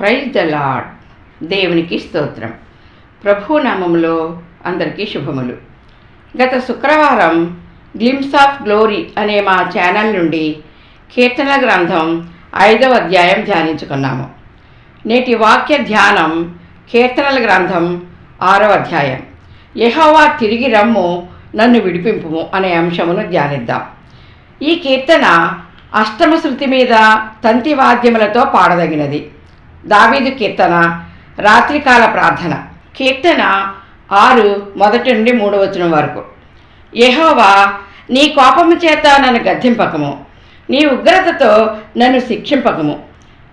Praise the lord దేవునికి స్తోత్రం. ప్రభు నామములో అందరికీ శుభములు. గత శుక్రవారం గ్లిమ్స్ ఆఫ్ గ్లోరీ అనే మా ఛానల్ నుండి కీర్తనల గ్రంథం ఐదవ అధ్యాయం ధ్యానించుకున్నాము. నేటి వాక్య ధ్యానం కీర్తనల గ్రంథం ఆరవ అధ్యాయం. యహోవా తిరిగి రమ్ము నన్ను విడిపింపుము అనే అంశమును ధ్యానిద్దాం. ఈ కీర్తన అష్టమ శృతి మీద తంతి వాద్యములతో పాడదగినది. దావీదు కీర్తన రాత్రికాల ప్రార్థన. కీర్తన ఆరు మొదటి నుండి మూడు వచనం వరకు. యహోవా నీ కోపము చేత నన్ను గద్దింపకము. నీ ఉగ్రతతో నన్ను శిక్షింపకము.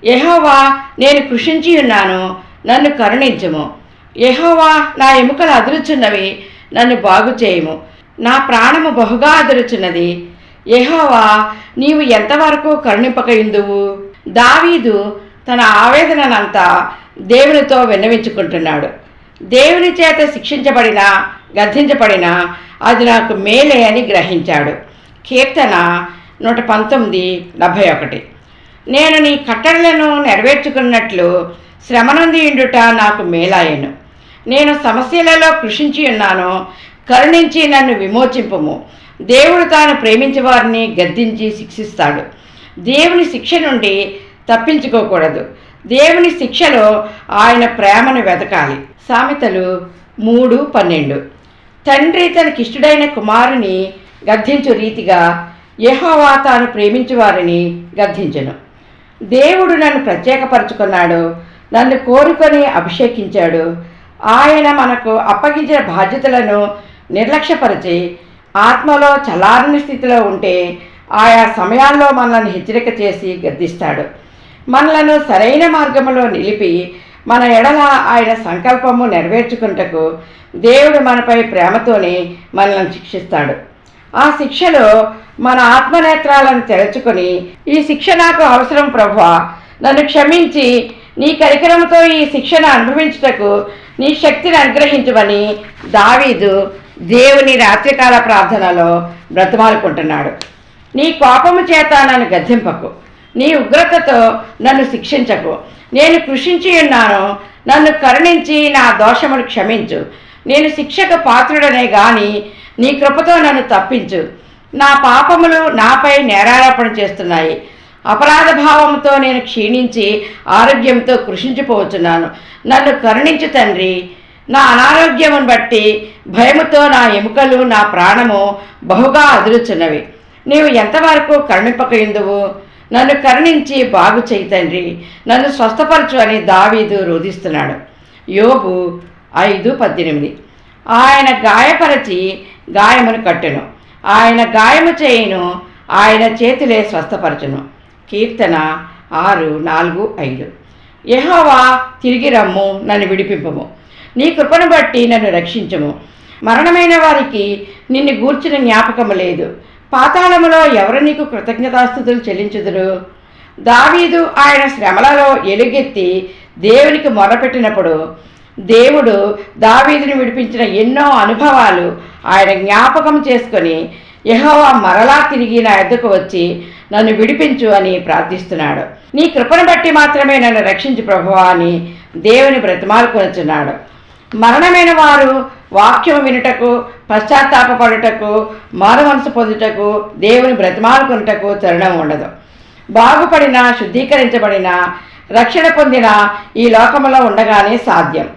యహోవా నేను కృషించి ఉన్నాను నన్ను కరుణించము. యహోవా నా ఎముకలు అదురుచున్నవి నన్ను బాగు చేయము. నా ప్రాణము బహుగా అదురుచున్నది. యహోవా నీవు ఎంతవరకు కరుణింపకయుందువు దావీదు తన ఆవేదననంతా దేవునితో విన్నవించుకుంటున్నాడు. దేవుని చేత శిక్షించబడిన గద్దించబడిన అది నాకు మేలే అని గ్రహించాడు. కీర్తన నూట పంతొమ్మిది డెబ్భై ఒకటి. నేను నీ కట్టడలను నెరవేర్చుకున్నట్లు శ్రమనంది ఇండుట నాకు మేలాయను నేను సమస్యలలో కృషించి ఉన్నాను కరుణించి నన్ను విమోచింపము. దేవుడు తాను ప్రేమించే వారిని గద్దించి శిక్షిస్తాడు. దేవుని శిక్ష నుండి తప్పించుకోకూడదు. దేవుని శిక్షలో ఆయన ప్రేమను వెతకాలి. సామెతలు మూడు పన్నెండు. తండ్రి తనకిష్టుడైన కుమారుని గద్దించు రీతిగా యహోవా తాను ప్రేమించు వారిని గద్దించను. దేవుడు నన్ను ప్రత్యేకపరచుకున్నాడు నన్ను కోరుకొని అభిషేకించాడు. ఆయన మనకు అప్పగించిన బాధ్యతలను నిర్లక్ష్యపరిచి ఆత్మలో చలారని స్థితిలో ఉంటే ఆయా సమయాల్లో మనల్ని హెచ్చరిక చేసి గద్దిస్తాడు. మనలను సరైన మార్గంలో నిలిపి మన ఎడల ఆయన సంకల్పము నెరవేర్చుకుంటకు దేవుడు మనపై ప్రేమతోనే మనల్ని శిక్షిస్తాడు. ఆ శిక్షలో మన ఆత్మనేత్రాలను తెరచుకొని ఈ శిక్ష నాకు అవసరం ప్రభువా. నన్ను క్షమించి నీ కరికరంతో ఈ శిక్షను అనుభవించుటకు నీ శక్తిని అనుగ్రహించమని దావీదు దేవుని రాత్రికాల ప్రార్థనలో బ్రతమాలుకుంటున్నాడు. నీ కోపము చేత నన్ను గద్దింపకు. నీ ఉగ్రతతో నన్ను శిక్షించకు. నేను కృషించి ఉన్నాను. నన్ను కరుణించి నా దోషమును క్షమించు. నేను శిక్షకు పాత్రుడనే గాని నీ కృపతో నన్ను తప్పించు. నా పాపములు నాపై నేరారోపణ చేస్తున్నాయి. అపరాధ భావంతో నేను క్షీణించి ఆరోగ్యంతో కృషించిపోవచ్చున్నాను. నన్ను కరుణించు తండ్రి. నా అనారోగ్యమును బట్టి భయముతో నా ఎముకలు నా ప్రాణము బహుగా అదురుచున్నవి. నీవు ఎంతవరకు కరుణింపకయుందువు నన్ను కరుణించి బాగు చేయి తండ్రి. నన్ను స్వస్థపరచు అని దావీదు రోధిస్తున్నాడు. యోబు ఐదు పద్దెనిమిది. ఆయన గాయపరచి గాయమును కట్టెను. ఆయన గాయము చేయును ఆయన చేతులే స్వస్థపరచును. కీర్తన ఆరు నాలుగు ఐదు. యహోవా తిరిగి రమ్ము నన్ను విడిపింపము. నీ కృపను బట్టి నన్ను రక్షించము. మరణమైన వారికి నిన్ను గూర్చిన జ్ఞాపకము లేదు. పాతాళములో ఎవరు నీకు కృతజ్ఞతాస్థుతులు చెల్లించుదురు? దావీదు ఆయన శ్రమలలో ఎలుగెత్తి దేవునికి మొరపెట్టినప్పుడు దేవుడు దావీదుని విడిపించిన ఎన్నో అనుభవాలు ఆయన జ్ఞాపకం చేసుకొని యహోవా మరలా తిరిగి నా ఎద్దకు వచ్చి నన్ను విడిపించు అని ప్రార్థిస్తున్నాడు. నీ కృపను బట్టి మాత్రమే నన్ను రక్షించు ప్రభువా అని దేవుని బ్రతిమాలుకొనుచున్నాడు. మరణమైన వారు వాక్యం వినుటకు పశ్చాత్తాపడుటకు మారు పొందుటకు దేవుని బ్రతిమాలుకొనుటకు తరుణం ఉండదు. బాగుపడిన శుద్ధీకరించబడిన రక్షణ పొందిన ఈ లోకములో ఉండగానే సాధ్యం.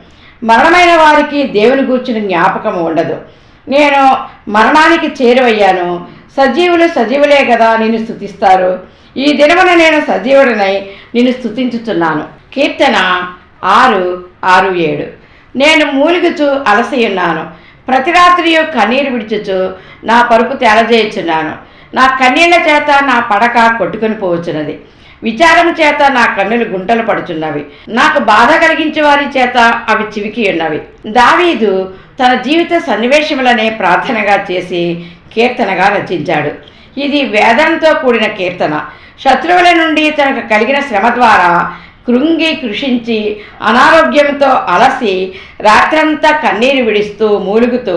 మరణమైన వారికి దేవుని గూర్చిన జ్ఞాపకం ఉండదు. నేను మరణానికి చేరువయ్యాను. సజీవులు సజీవులే కదా నిన్ను స్థుతిస్తారు ఈ దినమున నేను సజీవుడనై నిన్ను స్థుతించుతున్నాను కీర్తన ఆరు ఆరు ఏడు. నేను మూలుగుచు అలసియున్నాను ప్రతి రాత్రి కన్నీరు విడిచుచు నా పరుపు తేలజేయుచున్నాను. నా కన్నీళ్ళ చేత నా పడక కొట్టుకుని పోవచ్చున్నది. విచారం చేత నా కన్నులు గుంటలు పడుచున్నవి. నాకు బాధ కలిగించే వారి చేత అవి చివికి ఉన్నవి. దావీదు తన జీవిత సన్నివేశములనే ప్రార్థనగా చేసి కీర్తనగా రచించాడు. ఇది వేదనతో కూడిన కీర్తన. శత్రువుల నుండి తనకు కలిగిన శ్రమ ద్వారా కృంగి కృషించి అనారోగ్యంతో అలసి రాత్రంతా కన్నీరు విడిస్తూ మూలుగుతూ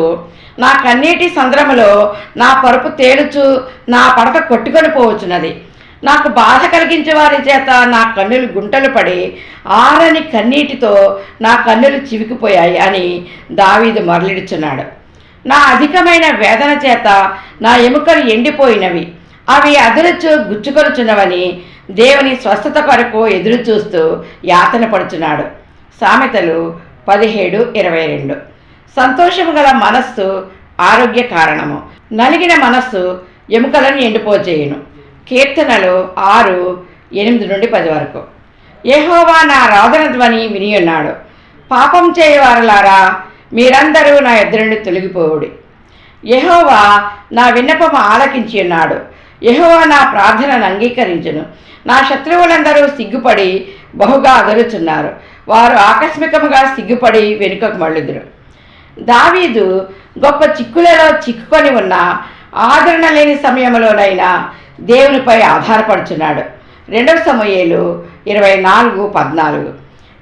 నా కన్నీటి సంద్రములో నా పరుపు తేలుచు నా పడక కొట్టుకొని పోవచ్చున్నది నాకు బాధ కలిగించే వారి చేత నా కన్నులు గుంటలు పడి ఆరని కన్నీటితో నా కన్నులు చివికిపోయాయి అని దావీదు మరలిడుచున్నాడు. నా అధికమైన వేదన చేత నా ఎముకలు ఎండిపోయినవి. అవి అదురుచు గుచ్చుకొనుచున్నవని దేవుని స్వస్థత కొరకు ఎదురు చూస్తూ యాతన పడుచున్నాడు. సామెతలు పదిహేడు ఇరవై రెండు. సంతోషము గల మనస్సు ఆరోగ్య కారణము. నలిగిన మనస్సు ఎముకలను ఎండిపోచేయును. కీర్తనలు ఆరు ఎనిమిది నుండి పది వరకు. ఏహోవా నా రోదన ధ్వని వినియున్నాడు. పాపం చేయవారలారా మీరందరూ నా ఎద్దు నుండి తొలగిపోవుడి. యెహోవా నా విన్నపము ఆలకించి ఉన్నాడు ఎహోవా నా ప్రార్థనను అంగీకరించును. నా శత్రువులందరూ సిగ్గుపడి బహుగా అదరుచున్నారు వారు ఆకస్మికముగా సిగ్గుపడి వెనుకకు మళ్ళుదురు. దావీదు గొప్ప చిక్కులలో చిక్కుకొని ఉన్న ఆదరణ లేని సమయంలోనైనా దేవునిపై ఆధారపడుచున్నాడు. రెండవ సమయాలు ఇరవై నాలుగు పద్నాలుగు.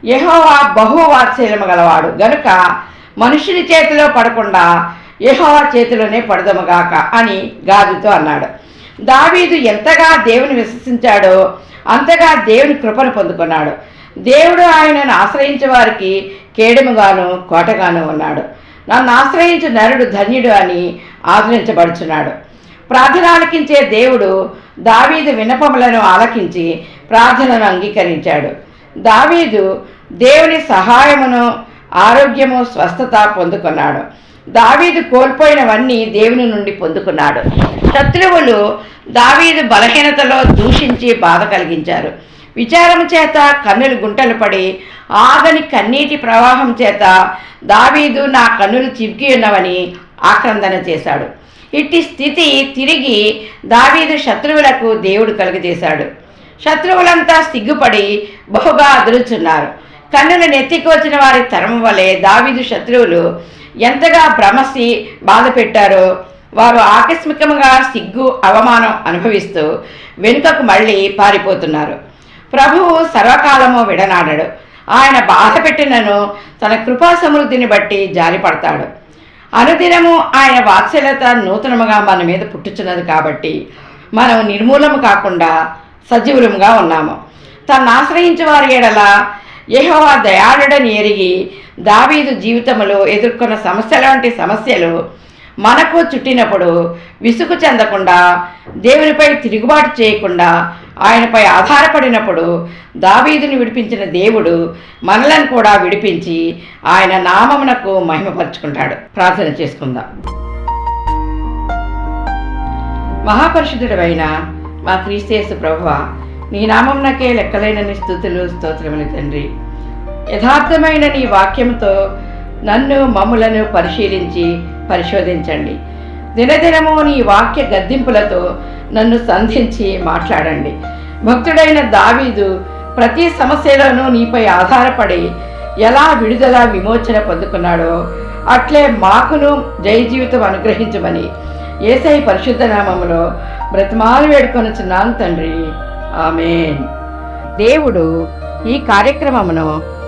యహోవా బహువాత్సల్యము గలవాడు. గనుక మనుషుని చేతిలో పడకుండా యహోవా చేతిలోనే పడదముగాక అని గాదుతో అన్నాడు. దావీదు ఎంతగా దేవుని విశ్వసించాడో అంతగా దేవుని కృపను పొందుకున్నాడు. దేవుడు ఆయనను ఆశ్రయించే వారికి కేడముగాను కోటగాను ఉన్నాడు. నన్ను ఆశ్రయించు నరుడు ధన్యుడు అని ఆదరించబడుచున్నాడు. ప్రార్థన ఆలకించే దేవుడు దావీదు వినపములను ఆలకించి ప్రార్థనను అంగీకరించాడు. దావీదు దేవుని సహాయమును ఆరోగ్యము స్వస్థత పొందుకున్నాడు. దావీదు కోల్పోయినవన్నీ దేవుని నుండి పొందుకున్నాడు. శత్రువులు దావీదు బలహీనతలో దూషించి బాధ కలిగించారు. విచారం చేత కన్నులు గుంటలు పడి ఆగని కన్నీటి ప్రవాహం చేత దావీదు నా కన్నులు చివికి ఉన్నవని ఆక్రందన చేశాడు. ఇట్టి స్థితి తిరిగి దావీదు శత్రువులకు దేవుడు కలుగజేశాడు. శత్రువులంతా సిగ్గుపడి బహుగా అదురుచున్నారు. కన్నులు నెత్తికొచ్చిన వారి తరం వలె దావీదు శత్రువులు ఎంతగా భ్రమసి బాధ పెట్టారో వారు ఆకస్మికంగా సిగ్గు అవమానం అనుభవిస్తూ వెనుకకు మళ్ళీ పారిపోతున్నారు. ప్రభువు సర్వకాలము విడనాడడు. ఆయన బాధ పెట్టినను తన కృపా సమృద్ధిని బట్టి జారిపడతాడు అనుదినము ఆయన వాత్సల్యత నూతనముగా మన మీద పుట్టుచున్నది కాబట్టి మనం నిర్మూలము కాకుండా సజీవులముగా ఉన్నాము. తను ఆశ్రయించే వారి ఎడల యెహోవా దయాళుడని ఎరిగి దావీదు జీవితంలో ఎదుర్కొన్న సమస్య లాంటి సమస్యలు మనకు చుట్టినప్పుడు విసుగు చెందకుండా దేవునిపై తిరుగుబాటు చేయకుండా ఆయనపై ఆధారపడినప్పుడు దావీదుని విడిపించిన దేవుడు మనలను కూడా విడిపించి ఆయన నామమునకు మహిమపరుచుకుంటాడు. ప్రార్థన చేసుకుందాం. మహాపరిశుద్ధుడైన మా క్రీస్తేసు ప్రభువ నీ నామంనకే లెక్కలేనని స్థుతులు స్తోత్రములు తండ్రి. యథార్థమైన నీ వాక్యంతో నన్ను మమ్ములను పరిశీలించి పరిశోధించండి. దినదినము నీ వాక్య గద్దింపులతో నన్ను సంధించి మాట్లాడండి. భక్తుడైన దావీదు ప్రతి సమస్యలోనూ నీపై ఆధారపడి ఎలా విడుదల విమోచన పొందుకున్నాడో అట్లే మాకును జయ జీవితం అనుగ్రహించమని ఏసై పరిశుద్ధ నామములో బ్రతిమాలు వేడుకొనుచున్నాను తండ్రి. ఆమెన్. దేవుడు ఈ కార్యక్రమమును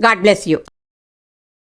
God bless you.